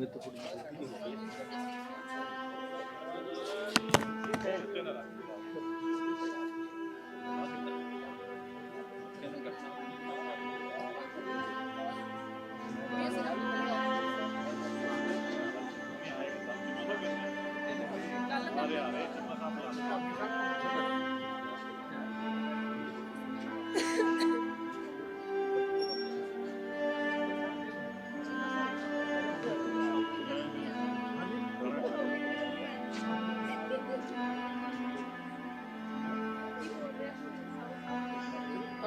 ਮੇਰੇ ਤੋਂ ਥੋੜੀ ਗਲਤੀ ਹੋ ਗਈ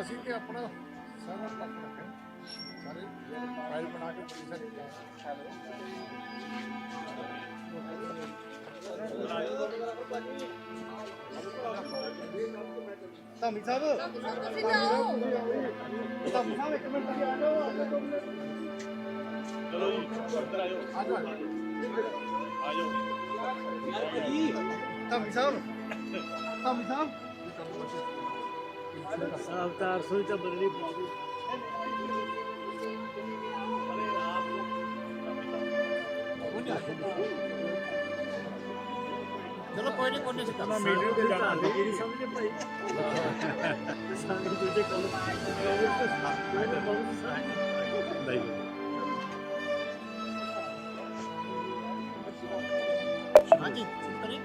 ਅਸੀਂ ਤੇ ਆਪਣਾ ਸਾਰਾ ਪੱਕ ਰੱਖਿਆ। ਸਾਰੇ ਫਾਈਲ ਬਣਾ ਕੇ ਪੁਲਿਸ ਧਾਮੀ ਸਾਹਿਬ। ਧਾਮੀ ਸਾਹਿਬ ਇੱਕ ਮਿੰਟ ਆ ਜਾਓ ਚਲੋ ਜੀ ਅੰਦਰ ਆਜੋ ਆ ਜਾਓ ਆਜੋ ਧਾਮੀ ਸਾਹਿਬ। ਧਾਮੀ ਸਾਹਿਬ। ਅਵਤਾਰ ਸੋਈ ਤਾਂ ਬਦਲੀ ਪਊਗੀ ਚਲੋ ਕੋਈ ਨਹੀਂ ਕੋਈ ਨਹੀਂ ਕਰਨਾ ਮੀਡੀਆ ਤੇ ਜਾਣਾ ਜਿਹੜੀ ਸਮਝੇ ਭਾਈ ਸਾਨੂੰ ਦੂਜੇ ਕੋਲ ਨਹੀਂ ਹਾਂਜੀ ਕਰੀ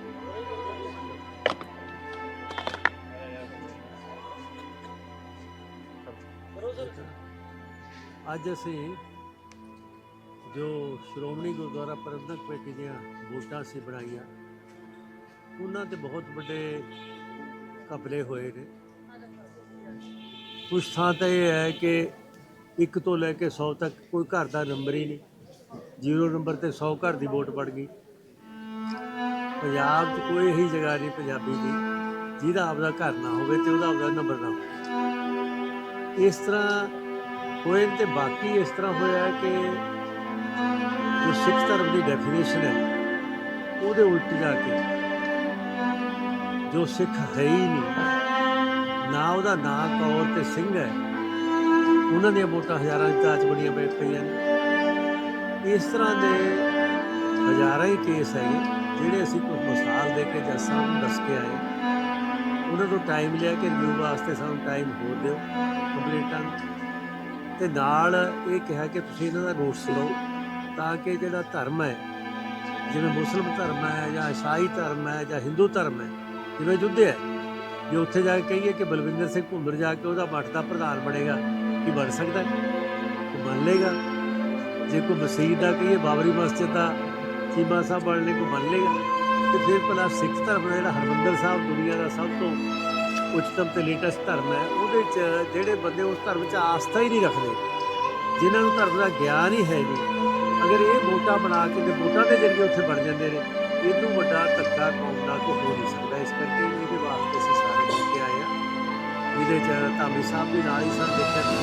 ਅੱਜ ਅਸੀਂ ਜੋ ਸ਼੍ਰੋਮਣੀ ਗੁਰਦੁਆਰਾ ਪ੍ਰਬੰਧਕ ਕਮੇਟੀ ਦੀਆਂ ਵੋਟਾਂ ਸੀ ਬਣਾਈਆਂ, ਉਹਨਾਂ ਤੇ ਬਹੁਤ ਵੱਡੇ ਕਪਲੇ ਹੋਏ ਨੇ। ਕੁਛ ਥਾਂ ਤਾਂ ਇਹ ਹੈ ਕਿ ਇੱਕ ਤੋਂ ਲੈ ਕੇ 100 ਤੱਕ ਕੋਈ ਘਰ ਦਾ ਨੰਬਰ ਹੀ ਨਹੀਂ। ਜ਼ੀਰੋ ਨੰਬਰ ਤੇ 100 ਘਰ ਦੀ ਵੋਟ ਪੜ ਗਈ। ਪੰਜਾਬ 'ਚ ਕੋਈ ਇਹੀ ਜਗ੍ਹਾ ਨਹੀਂ ਪੰਜਾਬੀ ਦੀ, ਜਿਹਦਾ ਆਪਦਾ ਘਰ ਨਾ ਹੋਵੇ ਤੇ ਉਹਦਾ ਆਪਦਾ ਨੰਬਰ ਨਾ ਹੋਵੇ। ਇਸ ਤਰ੍ਹਾਂ ਹੋਏ ਤੇ ਬਾਕੀ ਇਸ ਤਰ੍ਹਾਂ ਹੋਇਆ ਕਿ ਜੋ ਸਿੱਖ ਧਰਮ ਦੀ ਡੈਫੀਨੇਸ਼ਨ ਹੈ, ਉਹਦੇ ਉਲਟ ਜਾ ਕੇ ਜੋ ਸਿੱਖ ਹੈ ਹੀ ਨਹੀਂ, ਨਾ ਉਹਦਾ ਨਾਂ ਕੌਰ ਤੇ ਸਿੰਘ ਹੈ, ਉਹਨਾਂ ਦੀਆਂ ਵੋਟਾਂ ਹਜ਼ਾਰਾਂ ਦੀ ਤਾਜ ਬਣੀਆਂ ਪਈ ਪਈਆਂ ਨੇ। ਇਸ ਤਰ੍ਹਾਂ ਦੇ ਹਜ਼ਾਰਾਂ ਹੀ ਕੇਸ ਹੈਗੇ, ਜਿਹੜੇ ਅਸੀਂ ਕੋਈ ਮਿਸਾਲ ਦੇ ਕੇ ਜਾਂ ਸਾਨੂੰ ਦੱਸ ਕੇ ਆਏ ਉਹਨਾਂ ਤੋਂ ਟਾਈਮ ਲਿਆ ਕਿ ਰਿਵਿਊ ਵਾਸਤੇ ਸਾਨੂੰ ਟਾਈਮ ਹੋਰ ਦਿਓ, ਕੰਪਲੀਟਾਂ ਨੂੰ ਤੇ ਨਾਲ ਇਹ ਕਿਹਾ ਕਿ ਤੁਸੀਂ ਇਹਨਾਂ ਦਾ ਰੋਸ ਲਓ ਤਾਂ ਕਿ ਜਿਹੜਾ ਧਰਮ ਹੈ, ਜਿਵੇਂ ਮੁਸਲਮ ਧਰਮ ਹੈ ਜਾਂ ਈਸਾਈ ਧਰਮ ਹੈ ਜਾਂ ਹਿੰਦੂ ਧਰਮ ਹੈ, ਜਿਵੇਂ ਯੁੱਧ ਹੈ ਜੇ ਉੱਥੇ ਜਾ ਕੇ ਕਹੀਏ ਕਿ ਬਲਵਿੰਦਰ ਸਿੰਘ ਘੁੰਮਰ ਜਾ ਕੇ ਉਹਦਾ ਮੱਠ ਦਾ ਪ੍ਰਧਾਨ ਬਣੇਗਾ, ਕੀ ਬਣ ਸਕਦਾ ਹੈ? ਉਹ ਬਣ ਲੇਗਾ ਜੇ ਕੋਈ ਮਸਜਿਦ ਦਾ ਕਹੀਏ, ਬਾਬਰੀ ਮਸਜਿਦ ਦਾ ਚੀਮਾ ਸਾਹਿਬ ਬਣਨੇ ਕੋ ਬਣ ਲੇਗਾ ਤੇ ਫਿਰ ਭਲਾ ਸਿੱਖ ਧਰਮ ਦਾ ਜਿਹੜਾ ਹਰਮੰਦਰ ਸਾਹਿਬ ਦੁਨੀਆ ਦਾ ਸਭ ਤੋਂ ਉੱਚਤਮ ਤੇ ਲੇਟੈਸਟ ਧਰਮ ਹੈ, ਉਹਦੇ 'ਚ ਜਿਹੜੇ ਬੰਦੇ ਉਸ ਧਰਮ 'ਚ ਆਸਥਾ ਹੀ ਨਹੀਂ ਰੱਖਦੇ, ਜਿਨ੍ਹਾਂ ਨੂੰ ਧਰਮ ਦਾ ਗਿਆਨ ਹੀ ਹੈ ਨਹੀਂ। ਅਗਰ ਇਹ ਵੋਟਾਂ ਬਣਾ ਕੇ ਤੇ ਵੋਟਾਂ ਦੇ ਜ਼ਰੀਏ ਉੱਥੇ ਬਣ ਜਾਂਦੇ ਨੇ, ਇਹਨੂੰ ਵੱਡਾ ਧੱਕਾ ਕੌਮ ਦਾ ਕੋਈ ਹੋ ਨਹੀਂ ਸਕਦਾ। ਇਸ ਕਰਕੇ ਇਹਦੇ ਵਾਸਤੇ ਅਸੀਂ ਸਾਰੇ ਮਿਲ ਕੇ ਆਏ ਆ ਇਹਦੇ 'ਚ ਧਾਮੀ ਸਾਹਿਬ ਵੀ ਨਾਲ ਹੀ ਸਨ, ਦੇਖਿਆ ਕਿ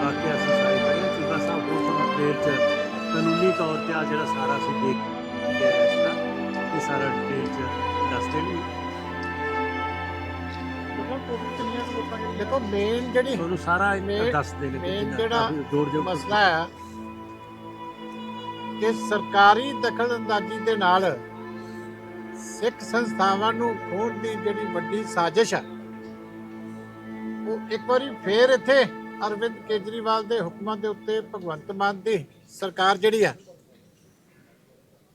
ਬਾਕੀ ਅਸੀਂ ਸਾਰੇ ਖੜੇ ਹਾਂ। ਸਾਹਿਬ ਹੋਰ ਤੁਹਾਨੂੰ ਡਿਟੇਲ 'ਚ ਕਾਨੂੰਨੀ ਤੌਰ ਤੇ ਆ ਜਿਹੜਾ ਸਾਰਾ ਅਸੀਂ ਦੇਖ ਕੇ ਇਸ ਦਾ ਇਹ ਸਾਰਾ ਡਿਟੇਲ 'ਚ ਦੱਸ ਦੇਣਗੇ। ਦੇਖੋ ਮੇਨ ਜਿਹੜੀ ਤੁਹਾਨੂੰ ਸਾਰਾ ਇਹ ਮੇਨ- ਦੱਸ ਦੇਣਗੇ ਮੇਨ ਜਿੰਨਾ ਜਿਹੜਾ ਜੋੜ ਜੋ ਮਸਲਾ ਹੈ ਕਿ ਸਰਕਾਰੀ ਦਖਲਅੰਦਾਜ਼ੀ ਦੇ ਨਾਲ ਸਿੱਖ ਸੰਸਥਾਵਾਂ ਨੂੰ ਖੋਣ ਦੀ ਜਿਹੜੀ ਵੱਡੀ ਸਾਜ਼ਿਸ਼ ਹੈ ਉਹ ਇੱਕ ਵਾਰੀ ਫੇਰ ਇੱਥੇ ਅਰਵਿੰਦ ਕੇਜਰੀਵਾਲ ਦੇ ਹੁਕਮਾਂ ਦੇ ਉੱਤੇ ਭਗਵੰਤ ਮਾਨ ਦੀ ਸਰਕਾਰ ਜਿਹੜੀ ਹੈ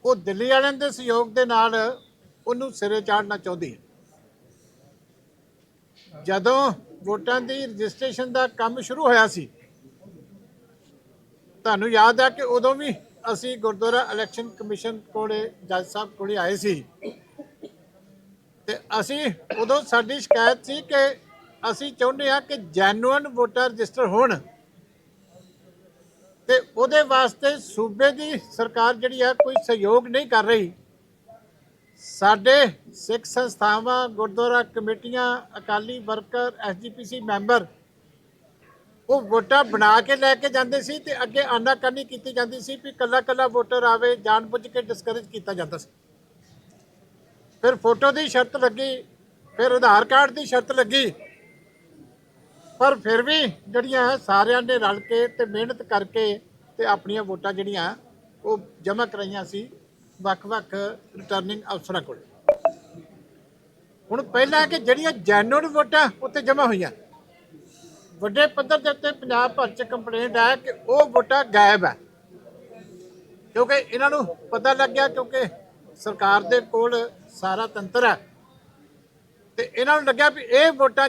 ਉਹ ਦਿੱਲੀ ਵਾਲਿਆਂ ਦੇ ਸਹਿਯੋਗ ਦੇ ਨਾਲ ਉਹਨੂੰ ਸਿਰੇ ਚਾੜਨਾ ਚਾਹੁੰਦੀ ਹੈ। ਜਦੋਂ ਵੋਟਾਂ ਦੀ ਰਜਿਸਟ੍ਰੇਸ਼ਨ ਦਾ ਕੰਮ ਸ਼ੁਰੂ ਹੋਇਆ ਸੀ, ਤੁਹਾਨੂੰ ਯਾਦ ਆ ਕਿ ਉਦੋਂ ਵੀ ਅਸੀਂ ਗੁਰਦੁਆਰਾ ਇਲੈਕਸ਼ਨ ਕਮਿਸ਼ਨ ਕੋਲੇ, ਜੱਜ ਸਾਹਿਬ ਕੋਲੇ ਆਏ ਸੀ। ਤੇ ਅਸੀਂ ਉਦੋਂ ਸਾਡੀ ਸ਼ਿਕਾਇਤ ਸੀ ਕਿ ਅਸੀਂ ਚਾਹੁੰਦੇ ਹਾਂ ਕਿ ਜੈਨੂਅਨ ਵੋਟਰ ਰਜਿਸਟਰ ਹੋਣ। ਤੇ ਉਹਦੇ ਵਾਸਤੇ ਸੂਬੇ ਦੀ ਸਰਕਾਰ ਜਿਹੜੀ ਆ ਕੋਈ ਸਹਿਯੋਗ ਨਹੀਂ ਕਰ ਰਹੀ। ਸਾਡੇ ਸਿੱਖ ਸੰਸਥਾਵਾਂ, ਗੁਰਦੁਆਰਾ ਕਮੇਟੀਆਂ, ਅਕਾਲੀ ਵਰਕਰ ਐਸਜੀਪੀਸੀ ਮੈਂਬਰ, ਉਹ ਵੋਟਾਂ ਬਣਾ ਕੇ ਲੈ ਕੇ ਜਾਂਦੇ ਸੀ ਤੇ ਅੱਗੇ ਆਨਾਕਾਨੀ ਕੀਤੀ ਜਾਂਦੀ ਸੀ ਵੀ ਕੱਲਾ ਕੱਲਾ ਵੋਟਰ ਆਵੇ, ਜਾਣਬੁੱਝ ਕੇ ਡਿਸਕਰੇਜ ਕੀਤਾ ਜਾਂਦਾ ਸੀ। ਫਿਰ ਫੋਟੋ ਦੀ ਸ਼ਰਤ ਲੱਗੀ, ਫਿਰ ਆਧਾਰ ਕਾਰਡ ਦੀ ਸ਼ਰਤ ਲੱਗੀ। ਪਰ ਫਿਰ ਵੀ ਜਿਹੜੀਆਂ ਹੈ ਸਾਰਿਆਂ ਨੇ ਰਲ ਕੇ ਤੇ ਮਿਹਨਤ ਕਰਕੇ ਤੇ ਆਪਣੀਆਂ ਵੋਟਾਂ ਜਿਹੜੀਆਂ ਉਹ ਜਮ੍ਹਾਂ ਕਰਾਈਆਂ ਸੀ ਵੱਖ-ਵੱਖ ਰਿਟਰਨਿੰਗ ਅਫਸਰਾਂ ਕੋਲ। ਹੁਣ ਪਹਿਲਾਂ ਕਿ ਜਿਹੜੀਆਂ ਜੈਨੂਨ ਵੋਟਾਂ ਉੱਤੇ ਜਮ੍ਹਾਂ ਹੋਈਆਂ। ਵੱਡੇ ਪੱਧਰ ਦੇ ਉੱਤੇ ਪੰਜਾਬ ਭਰ ਚ ਕੰਪਲੇਂਟ ਆਇਆ ਕਿ ਉਹ ਵੋਟਾਂ ਗਾਇਬ ਹੈ ਕਿਉਂਕਿ ਇਹਨਾਂ ਨੂੰ ਪਤਾ ਲੱਗ ਗਿਆ ਕਿਉਂਕਿ ਸਰਕਾਰ ਦੇ ਕੋਲ ਸਾਰਾ ਤੰਤਰ ਹੈ ਤੇ ਇਹਨਾਂ ਨੂੰ ਲੱਗਿਆ ਵੀ ਇਹ ਵੋਟਾਂ